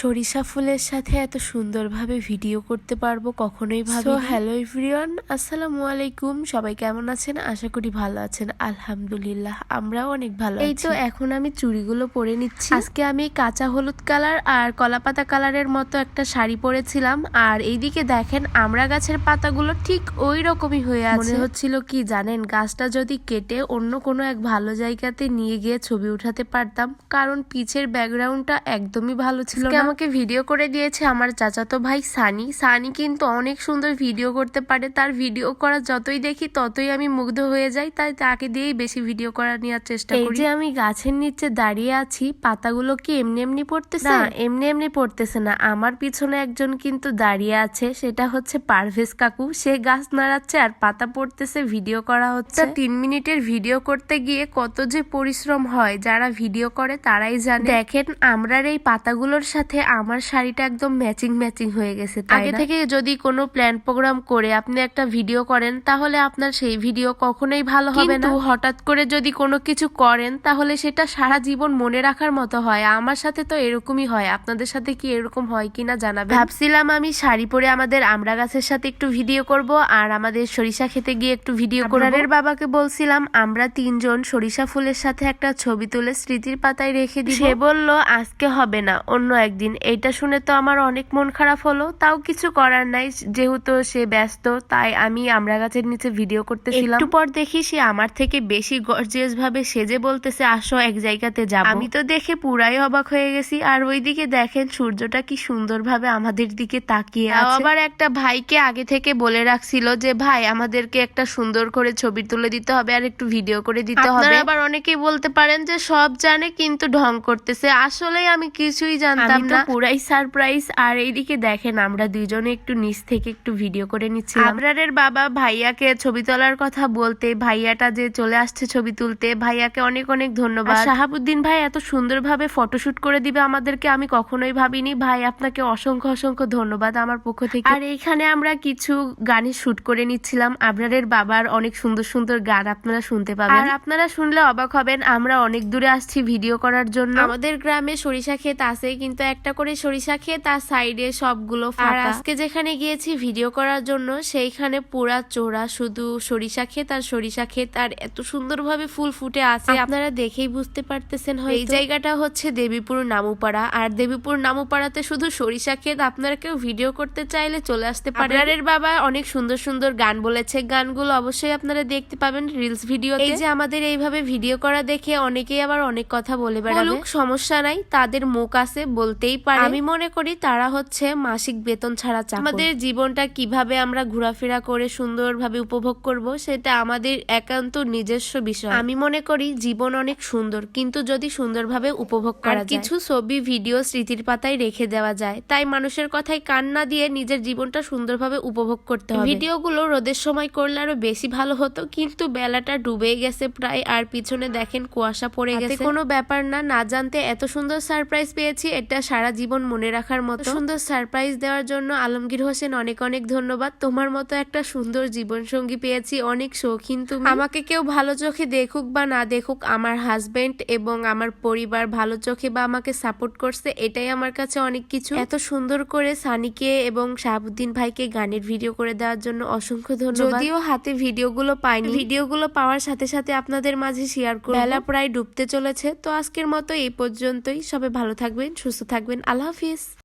সরিষা ফুলের সাথে এত সুন্দরভাবে ভিডিও করতে পারব কখনোই ভাবি হ্যালো এভরিওয়ান আসসালামু আলাইকুম। সবাই কেমন আছেন? আশা করি ভালো আছেন। আলহামদুলিল্লাহ আমরাও অনেক ভালো এই তো এখন আমি চুড়িগুলো পরে নিচ্ছি। আজকে আমি কাঁচা হলুদ কালার আর কলাপাতা কালারের মতো একটা শাড়ি পরেছিলাম। আর এইদিকে দেখেন আমরা গাছের পাতাগুলো ঠিক ওই রকমই হয়ে আছে। মনে হচ্ছিল কি জানেন গাছটা যদি কেটে অন্য কোনো এক ভালো জায়গাতে নিয়ে গিয়ে ছবি উঠাতে পারতাম। কারণ পিছের ব্যাকগ্রাউন্ডটা একদমই ভালো ছিল না। আমাকে ভিডিও করে দিয়েছে আমার চাচাতো ভাই সানি। সানি কিন্তু অনেক সুন্দর ভিডিও করতে পারে। তার ভিডিও করা যতই দেখি ততই আমি মুগ্ধ হয়ে যাই। তাই তাকে দিয়েই বেশি ভিডিও করা নেওয়ার চেষ্টা করি। যে আমি গাছের নিচে দাঁড়িয়ে আছি পাতাগুলো কি এমনি এমনি পড়তেছে? না। এমনি এমনি পড়তেছে না। আমার পিছনে একজন কিন্তু দাঁড়িয়ে আছে সেটা হচ্ছে পারভেজ কাকু। সে গাছ নাড়াচ্ছে আর পাতা পড়তেছে ভিডিও করা হচ্ছে। তিন মিনিটের ভিডিও করতে গিয়ে কত যে পরিশ্রম হয় যারা ভিডিও করে তারাই জানে। দেখেন আমরার এই পাতাগুলোর সাথে আমার শাড়িটা একদম ম্যাচিং ম্যাচিং হয়ে গেছে আগে থেকে যদি কোনো প্ল্যান প্রোগ্রাম করে আপনি একটা ভিডিও করেন তাহলে আপনার সেই ভিডিও কখনোই ভালো হবে না। হঠাৎ করে যদি কোনো কিছু করেন তাহলে সেটা সারা জীবন মনে রাখার মতো হয়। আমার সাথে তো এরকমই হয়। আপনাদের সাথে কি এরকম হয় কিনা জানাবে ভাবছিলাম আমি শাড়ি পরে আমাদের আমড়া গাছের সাথে একটু ভিডিও করব আর আমাদের সরিষা খেতে গিয়ে একটু ভিডিও করারের বাবাকে বলছিলাম আমরা তিনজন সরিষা ফুলের সাথে একটা ছবি তুলে স্মৃতির পাতায় রেখে দিই সে বলল আজকে হবে না অন্য একদিন এইটা শুনে তো আমার অনেক মন খারাপ হলো। তাও কিছু করার নাই যেহেতু সে ব্যস্ত তাই আমি আমড়া গাছের নিচে ভিডিও করতেছিলাম। একটু পর দেখি সে আমার থেকে বেশি গর্জিয়াস ভাবে সেজে বলতেছে আসো এক জায়গাতে যাব। আমি তো দেখে পুরাই অবাক হয়ে গেছি। আর ওইদিকে দেখেন সূর্যটা কি সুন্দরভাবে আমাদের দিকে তাকিয়ে আছে। আবার একটা ভাইকে আগে থেকে বলে রাখছিল যে ভাই আমাদেরকে একটা সুন্দর করে ছবি তুলে দিতে হবে আর একটু ভিডিও করে দিতে হবে। আবার অনেকেই বলতে পারেন যে সব জানে কিন্তু ঢং করতেছে। আসলে আমি কিছুই জানতাম না। পুরাই সারপ্রাইজ আর এইদিকে দেখেন আমরা দুইজনে একটু নিচ থেকে একটু ভিডিও করে নিচ্ছি আবরারের বাবা ভাইয়াকে ছবি তোলার কথা বলতে ভাইয়াটা যে চলে আসছে ছবি তুলতে ভাইয়াকে অনেক অনেক ধন্যবাদ। শাহাবুদ্দিন ভাই এত সুন্দরভাবে ফটোশুট করে দিবে আমাদেরকে আমি কখনোই ভাবিনি। ভাই আপনাকে অসংখ্য অসংখ্য ধন্যবাদ আমার পক্ষ থেকে। আর এইখানে আমরা কিছু গানের শুট করে নিচ্ছিলাম। আবরারের বাবার অনেক সুন্দর সুন্দর গান আপনারা শুনতে পাবেন। আর আপনারা শুনলে অবাক হবেন আমরা অনেক দূরে আসছি ভিডিও করার জন্য। আমাদের গ্রামে সরিষা ক্ষেত আছে কিন্তু একটা করে সরিষা ক্ষেত আর সাইডে সবগুলো আর আজকে যেখানে গিয়েছি ভিডিও করার জন্য সেইখানে পুরা চোরা শুধু সরিষা ক্ষেত আর সরিষা ক্ষেত আর এত সুন্দরভাবে ফুল ফুটে আছে। আপনারা দেখেই বুঝতে পারতেছেন হয় এই জায়গাটা হচ্ছে দেবীপুর নামুপাড়া। আর দেবীপুর নামুপাড়াতে শুধু সরিষা ক্ষেত আপনারা কেউ ভিডিও করতে চাইলে চলে আসতে পারেন। বাবা অনেক সুন্দর সুন্দর গান বলেছে। গানগুলো অবশ্যই আপনারা দেখতে পাবেন রিলস ভিডিও এই যে আমাদের এইভাবে ভিডিও করা দেখে অনেকেই আবার অনেক কথা বলে বেড়াবে। সমস্যা নাই। তাদের মুখ আছে বলতেই পারে। আমি মনে করি তারা হচ্ছে মাসিক বেতন ছাড়া চাকর। আমাদের জীবনটা কীভাবে আমরা ঘোরাফেরা করে সুন্দরভাবে উপভোগ করব সেটা আমাদের একান্ত নিজস্ব বিষয়। আমি মনে করি জীবন অনেক সুন্দর কিন্তু যদি সুন্দরভাবে উপভোগ করা যায়। কিছু ছবি ভিডিও স্মৃতির পাতায় রেখে দেওয়া যায়। তাই মানুষের কথায় কান না দিয়ে নিজের জীবনটা সুন্দরভাবে উপভোগ করতে হবে। ভিডিওগুলো রোদের সময় করলে আরও বেশি ভালো হতো কিন্তু বেলাটা ডুবে গেছে প্রায় আর পিছনে দেখেন কুয়াশা পড়ে গেছে। কোনো ব্যাপার না না জানতে এত সুন্দর সারপ্রাইজ পেয়েছি এটা সারা জীবন মনে রাখার মতো। সুন্দর সারপ্রাইজ দেওয়ার জন্য আলমগীর হোসেন অনেক অনেক ধন্যবাদ। তোমার মতো একটা সুন্দর জীবন সঙ্গী পেয়েছি অনেক শৌখিন তুমি। আমাকে কেউ ভালো চোখে দেখুক বা না দেখুক আমার হাজবেন্ড এবং আমার পরিবার ভালো চোখে বা আমাকে সাপোর্ট করছে এটাই আমার কাছে অনেক কিছু। এত সুন্দর করে সানিকে এবং শাহাবুদ্দিন ভাইকে গানের ভিডিও করে দেওয়ার জন্য অসংখ্য ধন্যবাদ। যদিও হাতে ভিডিওগুলো পাইনি। ভিডিওগুলো পাওয়ার সাথে সাথে আপনাদের মাঝে শেয়ার করব। বেলা প্রায় ডুবতে চলেছে তো আজকের মতো এই পর্যন্তই। সবাই ভালো থাকবেন সুস্থ থাকবেন। আল্লাহ হাফিজ।